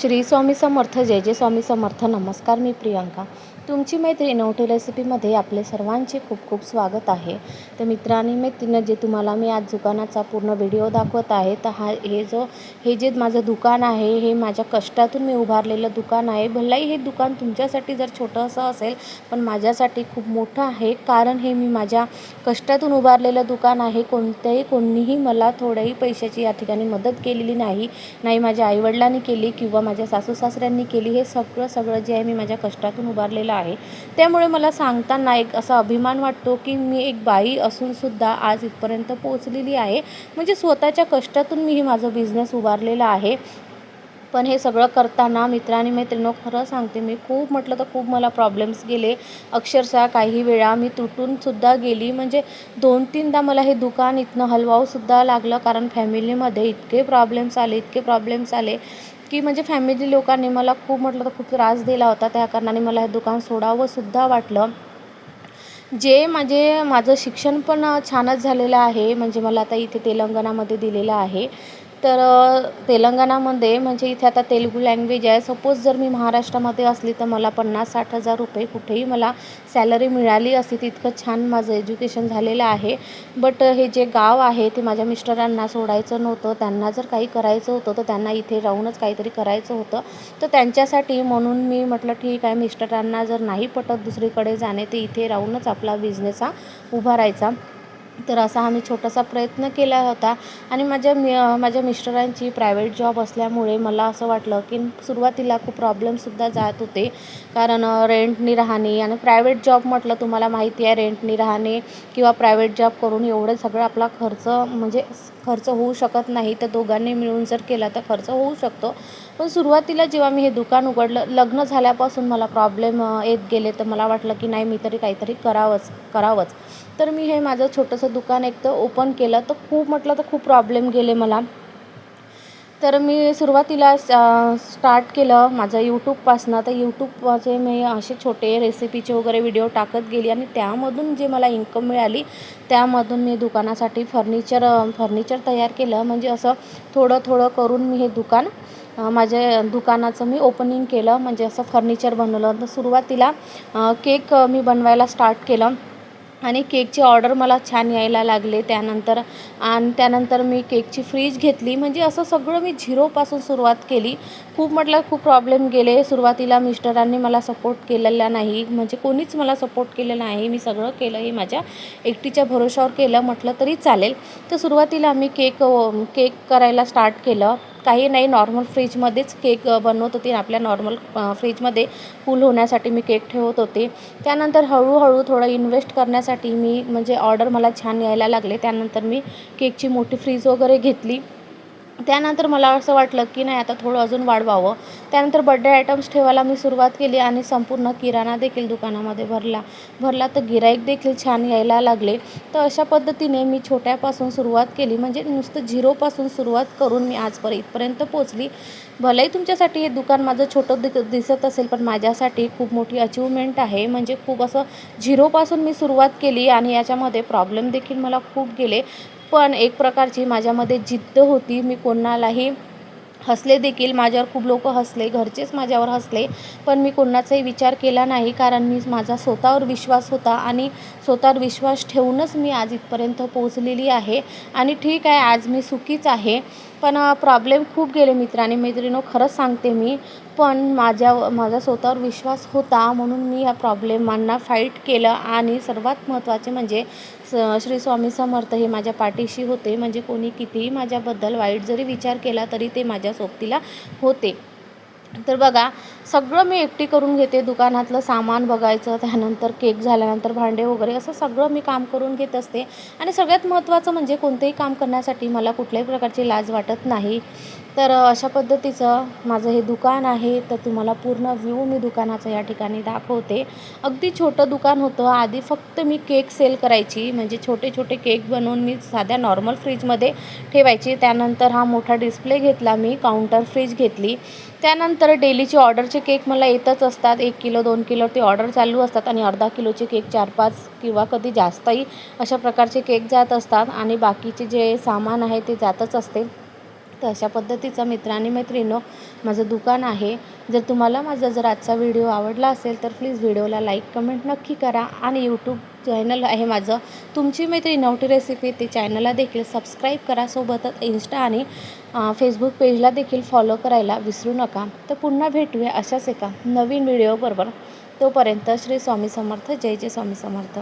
श्री स्वामी समर्थ जय जय स्वामी समर्थ. नमस्कार मी प्रियांका. तुमची मैत्रीण नवटी रेसिपीमध्ये आपले सर्वांचे खूप खूप स्वागत आहे. तर मित्रांनी मैत्रीनं मैत्रिणीनं जे तुम्हाला मी आज दुकानाचा पूर्ण व्हिडिओ दाखवत आहे तर हा हे जो हे जे माझं दुकान आहे हे माझ्या कष्टातून मी उभारलेलं दुकान आहे. भलाही हे दुकान तुमच्यासाठी जर छोटंसं असेल पण माझ्यासाठी खूप मोठं आहे कारण हे मी माझ्या कष्टातून उभारलेलं दुकान आहे. कोणत्याही कोणीही मला थोड्याही पैशाची या ठिकाणी मदत केलेली नाही. नाही माझ्या आईवडिलांनी केली किंवा माझ्या सासू सासऱ्यांनी केली. हे सगळं सगळं जे आहे मी माझ्या कष्टातून उभारलेलं आहे. त्यामुळे मला सांगताना एक असा अभिमान वाटतो की मी एक बाई असूनसुद्धा आज इथपर्यंत पोचलेली आहे. म्हणजे स्वतःच्या कष्टातून मी हे माझं बिझनेस उभारलेला आहे. पण हे सगळं करताना मित्रांनी मैत्रिणी खरं सांगते मी खूप म्हटलं तर खूप मला प्रॉब्लेम्स गेले. अक्षरशः काही वेळा मी तुटूनसुद्धा गेली. म्हणजे दोन तीनदा मला हे दुकान इथनं हलवावंसुद्धा लागलं कारण फॅमिलीमध्ये इतके प्रॉब्लेम्स आले इतके प्रॉब्लेम्स आले. की म्हणजे फॅमिली लोकांनी मला खूप म्हटलं तर खूप त्रास दिला होता. त्या कारणाने मला हे दुकान सोडावंसुद्धा वाटलं. जे माझे माझं शिक्षण पण छानच झालेलं आहे. म्हणजे मला आता इथे तेलंगणामध्ये दिलेलं आहे. तर तेलंगणामध्ये म्हणजे इथे आता तेलुगू लँग्वेज आहे. सपोज जर मी महाराष्ट्रामध्ये असली तर मला पन्नास साठ हजार रुपये कुठेही मला सॅलरी मिळाली असती. तितकं छान माझं एज्युकेशन झालेलं आहे. बट हे जे गाव आहे ते माझ्या मिस्टरांना सोडायचं नव्हतं. त्यांना जर काही करायचं होतं तर त्यांना इथे राहूनच काहीतरी करायचं होतं. तर त्यांच्यासाठी म्हणून मी म्हटलं ठीक आहे मिस्टरांना जर नाही पटत दुसरीकडे जाणे ते इथे राहूनच आपला बिझनेस हा उभारायचा तर असा आम्ही छोटासा प्रयत्न केला होता. आणि माझ्या मि माझ्या मिस्टरांची प्रायव्हेट जॉब असल्यामुळे मला असं वाटलं की सुरुवातीला खूप प्रॉब्लेमसुद्धा जात होते. कारण रेंटनी राहणे आणि प्रायव्हेट जॉब म्हटलं तुम्हाला माहिती आहे रेंटनी राहणे किंवा प्रायव्हेट जॉब करून एवढं सगळं आपला खर्च म्हणजे खर्च होऊ शकत नाही तर दोघांनी मिळून जर केला तर खर्च होऊ शकतो. पण सुरुवातीला जेव्हा मी हे दुकान उघडलं लग्न झाल्यापासून मला प्रॉब्लेम येत गेले. तर मला वाटलं की नाही मी तरी काहीतरी करावंच करावंच. तर मी हे माझं छोटंसं दुकान एक तर ओपन केलं. तर खूप म्हटलं तर खूप प्रॉब्लेम गेले मला. तर मी सुरुवातीला स्टार्ट केलं माझं यूट्यूबपासनं तर यूट्यूबचे मी असे छोटे रेसिपीचे वगैरे व्हिडिओ टाकत गेली आणि त्यामधून जे मला इन्कम मिळाली त्यामधून मी दुकानासाठी फर्निचर फर्निचर तयार केलं. म्हणजे असं थोडं थोडं करून मी हे दुकान माझ्या दुकानाचं मी ओपनिंग केलं. म्हणजे असं फर्निचर बनवलं. तर सुरुवातीला केक मी बनवायला स्टार्ट केलं. आणि केकची ऑर्डर मला छान यायला लागले त्यानंतर. आणि त्यानंतर मी केकची फ्रीज घेतली. म्हणजे असं सगळं मी झिरोपासून सुरुवात केली. खूप म्हटलं खूप प्रॉब्लेम गेले. सुरुवातीला मिस्टरांनी मला सपोर्ट केलेला नाही. म्हणजे कोणीच मला सपोर्ट केलेला नाही. मी सगळं केलं हे माझ्या एकटीच्या भरोशावर केलं. म्हटलं तरी चालेल. तर सुरुवातीला मी केक केक करायला स्टार्ट केलं. काही नाही नॉर्मल फ्रीजमध्येच केक बनवत होते आपल्या नॉर्मल फ्रीजमध्ये कूल होण्यासाठी मी केक ठेवत होते. त्यानंतर हळूहळू थोडं इन्व्हेस्ट करण्यासाठी मी म्हणजे ऑर्डर मला छान यायला लागले. त्यानंतर मी केकची मोठी फ्रीज वगैरे घेतली. त्यानंतर मला असं वाटलं की नाही आता थोडं अजून वाढवावं. त्यानंतर बड्डे आयटम्स ठेवायला मी सुरुवात केली आणि संपूर्ण किराणा देखील दुकानामध्ये भरला. भरला तर गिराईक देखील छान यायला लागले. तर अशा पद्धतीने मी छोट्यापासून सुरुवात केली. म्हणजे नुसतं झिरोपासून सुरुवात करून मी आजपर्यंत इथपर्यंत पोचली भलेही तुमच्यासाठी हे दुकान माझं छोटं दि दिसत असेल पण माझ्यासाठी खूप मोठी अचिव्हमेंट आहे. म्हणजे खूप असं झिरोपासून मी सुरुवात केली आणि याच्यामध्ये प्रॉब्लेम देखील मला खूप गेले. पण एक प्रकारची माझ्यामध्ये जिद्द होती. मी कोणालाही हसले देखील माझ्यावर खूप लोक हसले घरचेच माझ्यावर हसले पण मी कोणाचाही विचार केला नाही कारण मी माझा स्वतःवर विश्वास होता आणि स्वतःवर विश्वास ठेवूनच मी आज इथपर्यंत पोहोचलेली आहे. आणि ठीक आहे आज मी सुखीच आहे. पण प्रॉब्लेम खूप गेले मित्राने. मैत्रिणो खरंच सांगते मी पण माझ्या माझा स्वतःवर विश्वास होता म्हणून मी या प्रॉब्लेमांना फाईट केलं. आणि सर्वात महत्त्वाचे म्हणजे स श्री स्वामी समर्थ हे माझ्या पाठीशी होते. म्हणजे कोणी कितीही माझ्याबद्दल वाईट जरी विचार केला तरी ते माझ्या सोबतीला होते. तर बघा सगळं मी एकटी करून घेते दुकानातलं सामान बघायचं त्यानंतर केक झाल्यानंतर भांडे वगैरे असं सगळं मी काम करून घेत असते. आणि सगळ्यात महत्त्वाचं म्हणजे कोणतेही काम करण्यासाठी मला कुठल्याही प्रकारची लाज वाटत नाही. तर अशा पद्धतीचं माझं हे दुकान आहे तर तुम्हाला पूर्ण व्ह्यू मी दुकानाचं या ठिकाणी दाखवते. अगदी छोटं दुकान होतं आधी फक्त मी केक सेल करायची म्हणजे छोटे छोटे केक बनवून मी साध्या नॉर्मल फ्रीजमध्ये ठेवायची. त्यानंतर हा मोठा डिस्प्ले घेतला मी काउंटर फ्रीज घेतली. त्यानंतर डेलीची ऑर्डर प्रकारचे केक मला येतच असतात. एक किलो दोन किलो ते ऑर्डर चालू असतात आणि अर्धा किलोचे केक चार पाच किंवा कधी जास्तही अशा प्रकारचे केक जात असतात. आणि बाकीचे जे सामान आहे ते जातच असते. तर अशा पद्धतीचं मित्रांनी मैत्रिणींनो माझं दुकान आहे. जर तुम्हाला माझा जर आजचा व्हिडिओ आवडला असेल तर प्लीज व्हिडिओला लाईक कमेंट नक्की करा आणि यूट्यूब चॅनल आहे माझं. तुमची मैत्री नवटी रेसिपी ते चॅनलला देखील सबस्क्राईब करा. सोबतच इन्स्टा आणि फेसबुक पेजला देखील फॉलो करायला विसरू नका. तर पुन्हा भेटूया अशाच एका नवीन व्हिडिओबरोबर. तोपर्यंत श्री स्वामी समर्थ. जय जय स्वामी समर्थ.